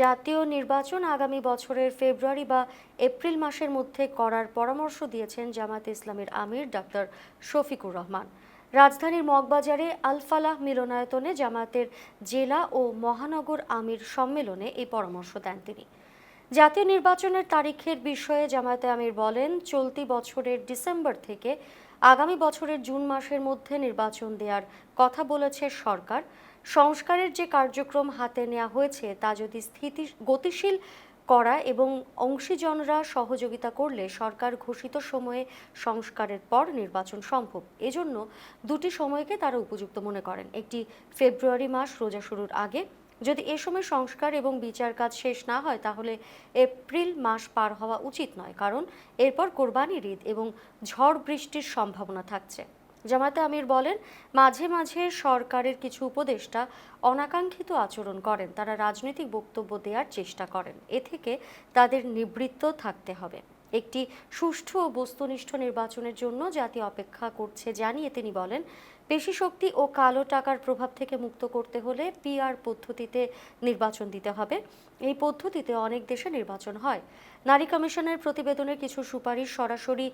জাতীয় নির্বাচন আগামী বছরের ফেব্রুয়ারি বা এপ্রিল মাসের মধ্যে করার পরামর্শ দিয়েছেন জামায়াতে ইসলামের আমির ডাক্তার শফিকুর রহমান। রাজধানীর মগবাজারে আলফালাহ মিলনায়তনে জামাতের জেলা ও মহানগর আমির সম্মেলনে এই পরামর্শ দেন তিনি। জাতীয় নির্বাচনের তারিখের বিষয়ে জামায়াতে আমির বলেন, চলতি বছরের ডিসেম্বর থেকে আগামী বছরের জুন মাসের মধ্যে নির্বাচন দেওয়ার কথা বলেছে সরকার। সংস্কারের যে কার্যক্রম হাতে নেওয়া হয়েছে, তা যদি স্থিতি, গতিশীল করা এবং অংশীজনরা সহযোগিতা করলে সরকার ঘোষিত সময়ে সংস্কারের পর নির্বাচন সম্ভব। এজন্য দুটি সময়কে তারা উপযুক্ত মনে করেন। একটি ফেব্রুয়ারি মাস রোজা শুরুর আগে যদি এ সময় সংস্কার এবং বিচার কাজ শেষ না হয়, তাহলে এপ্রিল মাস পার হওয়া উচিত নয়, কারণ এরপর কোরবানির ঈদ এবং ঝড় বৃষ্টির সম্ভাবনা থাকছে। জামাতে আমির বলেন, মাঝে মাঝে সরকারের কিছু উপদেষ্টা অনাকাঙ্ক্ষিত আচরণ করেন। তারা রাজনৈতিক বক্তব্য দেওয়ার চেষ্টা করেন। এ থেকে তাদের নিবৃত্ত থাকতে হবে। একটি সুষ্ঠু ও বস্তুনিষ্ঠ নির্বাচনের জন্য জাতি অপেক্ষা করছে জানিয়ে তিনি বলেন, পেশি শক্তি ও কালো টাকার প্রভাব থেকে মুক্ত করতে হলে পিআর পদ্ধতিতে নির্বাচন দিতে হবে। এই পদ্ধতিতে অনেক দেশে নির্বাচন হয়। নারী কমিশনের প্রতিবেদনের কিছু সুপারিশ সরাসরি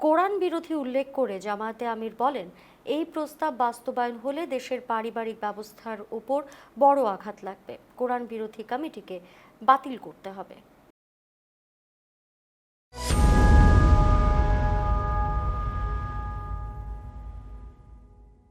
কোরআন বিরোধী উল্লেখ করে জামায়াতে আমির বলেন, এই প্রস্তাব বাস্তবায়ন হলে দেশের পারিবারিক ব্যবস্থার উপর বড় আঘাত লাগবে। কোরআন বিরোধী কমিটিকে বাতিল করতে হবে।